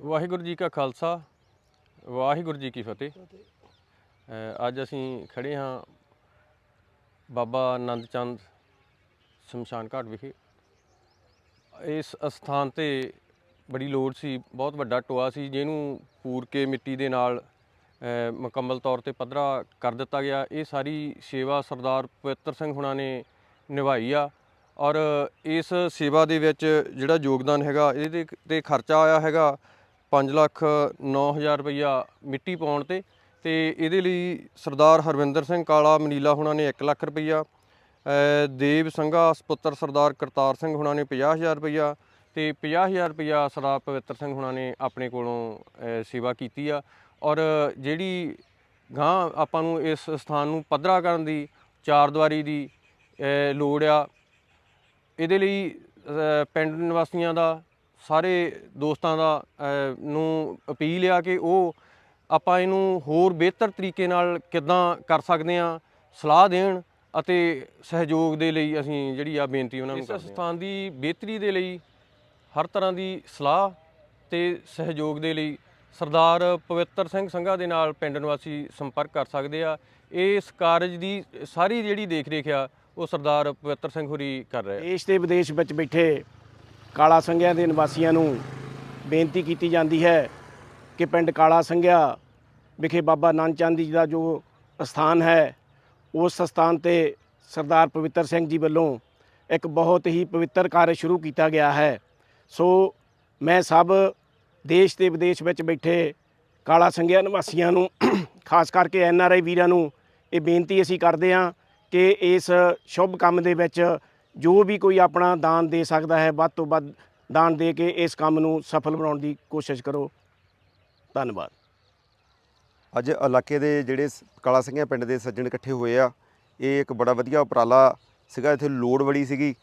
ਵਾਹਿਗੁਰੂ ਜੀ ਕਾ ਖਾਲਸਾ ਵਾਹਿਗੁਰੂ ਜੀ ਕੀ ਫਤਿਹ। ਅ, ਅੱਜ ਅਸੀਂ ਖੜੇ ਹਾਂ ਬਾਬਾ ਆਨੰਦ ਚੰਦ ਸ਼ਮਸ਼ਾਨ ਘਾਟ ਵਿਖੇ। ਇਸ ਅਸਥਾਨ ਤੇ ਬੜੀ ਲੋੜ ਸੀ ਬਹੁਤ ਵੱਡਾ ਟੋਆ ਸੀ ਜਿਹਨੂੰ ਪੂਰ ਕੇ ਮਿੱਟੀ ਦੇ ਨਾਲ ਅ, ਮੁਕੰਮਲ ਤੌਰ ਤੇ ਪੱਧਰਾ ਕਰ ਦਿੱਤਾ ਗਿਆ। ਇਹ ਸਾਰੀ ਸੇਵਾ ਸਰਦਾਰ ਪਵਿੱਤਰ ਸਿੰਘ ਹੁਣਾਂ ਨੇ ਨਿਭਾਈ ਆ ਔਰ ਇਸ ਸੇਵਾ ਦੇ ਵਿੱਚ ਜਿਹੜਾ ਯੋਗਦਾਨ ਹੈਗਾ ਇਹਦੇ ਤੇ- ਤੇ ਖਰਚਾ ਆਇਆ ਹੈਗਾ। 5 ਲੱਖ 9000 ਰੁਪਈਆ ਮਿੱਟੀ ਪਾਉਣ ਤੇ ਤੇ ਇਹਦੇ ਲਈ ਸਰਦਾਰ ਹਰਵਿੰਦਰ ਸਿੰਘ ਕਾਲਾ ਮਨੀਲਾ ਹੁਣਾਂ ਨੇ 1 ਲੱਖ ਰੁਪਈਆ ਦੇਵ ਸੰਘਾ ਸੁਪੁੱਤਰ ਸਰਦਾਰ ਕਰਤਾਰ ਸਿੰਘ ਹੁਣਾਂ ਨੇ 50000 ਰੁਪਈਆ, ਤੇ 50000 ਰੁਪਈਆ ਸਰਦਾਰ ਪਵਿੱਤਰ ਸਿੰਘ ਹੁਣਾਂ ਨੇ ਆਪਣੇ ਕੋਲੋਂ ਸੇਵਾ ਕੀਤੀ ਆ। ਔਰ ਜਿਹੜੀ ਗਾਂ ਆਪਾਂ ਨੂੰ ਇਸ ਸਥਾਨ ਨੂੰ ਪੱਧਰਾ ਕਰਨ ਦੀ, ਚਾਰ ਦੀਵਾਰੀ ਦੀ ਲੋੜ ਆ, ਇਹਦੇ ਲਈ ਪਿੰਡ ਨਿਵਾਸੀਆਂ ਦਾ ਸਾਰੇ ਦੋਸਤਾਂ ਦਾ ਨੂੰ ਅਪੀਲ ਆ ਕਿ ਉਹ ਆਪਾਂ ਇਹਨੂੰ ਹੋਰ ਬਿਹਤਰ ਤਰੀਕੇ ਨਾਲ ਕਿੱਦਾਂ ਕਰ ਸਕਦੇ ਆ ਸਲਾਹ ਦੇਣ ਅਤੇ ਸਹਿਯੋਗ ਦੇ ਲਈ ਅਸੀਂ ਜਿਹੜੀ ਆ ਬੇਨਤੀ ਉਹਨਾਂ ਨੂੰ ਕਰਦੇ ਹਾਂ। ਇਸ ਸਥਾਨ ਦੀ ਬਿਹਤਰੀ ਦੇ ਲਈ ਹਰ ਤਰ੍ਹਾਂ ਦੀ ਸਲਾਹ ਤੇ ਸਹਿਯੋਗ ਦੇ ਲਈ ਸਰਦਾਰ ਪਵਿੱਤਰ ਸਿੰਘ ਸੰਘਾ ਦੇ ਨਾਲ ਪਿੰਡ ਨਿਵਾਸੀ ਸੰਪਰਕ ਕਰ ਸਕਦੇ ਆ। ਇਸ ਕਾਰਜ ਦੀ ਸਾਰੀ ਜਿਹੜੀ ਦੇਖ ਰੇਖ ਆ ਉਹ ਸਰਦਾਰ ਪਵਿੱਤਰ ਸਿੰਘ ਹੁਰੀ ਕਰ ਰਹੇ ਦੇਸ਼ ਤੇ ਵਿਦੇਸ਼ ਵਿੱਚ ਬੈਠੇ ਕਾਲਾ ਸੰਘਿਆ ਦੇ ਨਿਵਾਸੀਆਂ ਨੂੰ ਬੇਨਤੀ ਕੀਤੀ ਜਾਂਦੀ ਹੈ ਕਿ ਪਿੰਡ ਕਾਲਾ ਸੰਘਿਆ ਵਿਖੇ ਬਾਬਾ ਨਾਨਕ ਚੰਦ ਜੀ ਦਾ ਜੋ ਸਥਾਨ ਹੈ, ਉਸ ਸਥਾਨ ਤੇ ਸਰਦਾਰ ਪਵਿੱਤਰ ਸਿੰਘ ਜੀ ਵੱਲੋਂ ਇੱਕ ਬਹੁਤ ਹੀ ਪਵਿੱਤਰ ਕਾਰਜ ਸ਼ੁਰੂ ਕੀਤਾ ਗਿਆ ਹੈ। ਸੋ ਮੈਂ ਸਭ ਦੇਸ਼ ਤੇ ਵਿਦੇਸ਼ ਵਿੱਚ ਬੈਠੇ ਕਾਲਾ ਸੰਘਿਆ ਨਿਵਾਸੀਆਂ ਨੂੰ, ਖਾਸ ਕਰਕੇ ਐਨ ਆਰ ਆਈ ਵੀਰਾਂ ਨੂੰ ਇਹ ਬੇਨਤੀ ਅਸੀਂ ਕਰਦੇ ਹਾਂ ਕਿ ਇਸ ਸ਼ੁਭ ਕੰਮ ਦੇ ਵਿੱਚ ਜੋ ਵੀ ਕੋਈ ਆਪਣਾ ਦਾਨ ਦੇ ਸਕਦਾ ਹੈ, ਵੱਧ ਤੋਂ ਵੱਧ ਦਾਨ ਦੇ ਕੇ ਇਸ ਕੰਮ ਨੂੰ ਸਫਲ ਬਣਾਉਣ ਦੀ ਕੋਸ਼ਿਸ਼ ਕਰੋ। ਧੰਨਵਾਦ। ਅੱਜ ਇਲਾਕੇ ਦੇ ਜਿਹੜੇ ਸ- ਕਾਲਾ ਸਿੰਘਿਆ ਪਿੰਡ ਦੇ ਸੱਜਣ ਇਕੱਠੇ ਹੋਏ ਆ। ਇਹ ਇੱਕ ਬੜਾ ਵਧੀਆ ਉਪਰਾਲਾ ਸੀਗਾ, ਇੱਥੇ ਲੋੜ ਬੜੀ ਸੀਗੀ।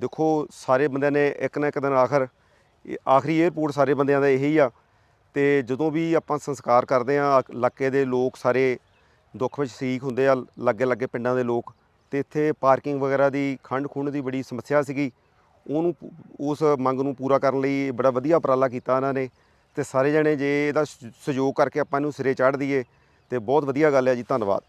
ਦੇਖੋ, ਸਾਰੇ ਬੰਦਿਆਂ ਨੇ ਇੱਕ ਨਾ ਇੱਕ ਦਿਨ ਆਖਰ, ਇਹ ਆਖਰੀ 에ਅਰਪੋਰਟ ਸਾਰੇ ਬੰਦਿਆਂ ਦਾ ਇਹੀ ਆ। ਤੇ ਜਦੋਂ ਵੀ ਆਪਾਂ ਸੰਸਕਾਰ ਕਰਦੇ ਆ, ਇਲਾਕੇ ਦੇ ਲੋਕ ਸਾਰੇ ਦੁੱਖ ਵਿੱਚ ਸ਼ਰੀਕ ਹੁੰਦੇ ਆ ਲੱਗੇ ਲੱਗੇ ਪਿੰਡਾਂ ਦੇ ਲੋਕ। ਤੇ ਇੱਥੇ ਪਾਰਕਿੰਗ ਵਗੈਰਾ ਦੀ ਖੰਡ ਖੁੰਡ ਦੀ ਬੜੀ ਸਮੱਸਿਆ ਸੀਗੀ। ਉਹਨੂੰ ਉਸ ਮੰਗ ਨੂੰ ਪੂਰਾ ਕਰਨ ਲਈ ਬੜਾ ਵਧੀਆ ਉਪਰਾਲਾ ਕੀਤਾ ਇਹਨਾਂ ਨੇ ਤੇ ਸਾਰੇ ਜਣੇ ਜੇ ਇਹਦਾ ਸ- ਸਹਿਯੋਗ ਕਰਕੇ ਆਪਾਂ ਇਹਨੂੰ ਸਿਰੇ ਚਾੜ ਦਈਏ ਤੇ ਬਹੁਤ ਵਧੀਆ ਗੱਲ ਹੈ ਜੀ, ਧੰਨਵਾਦ।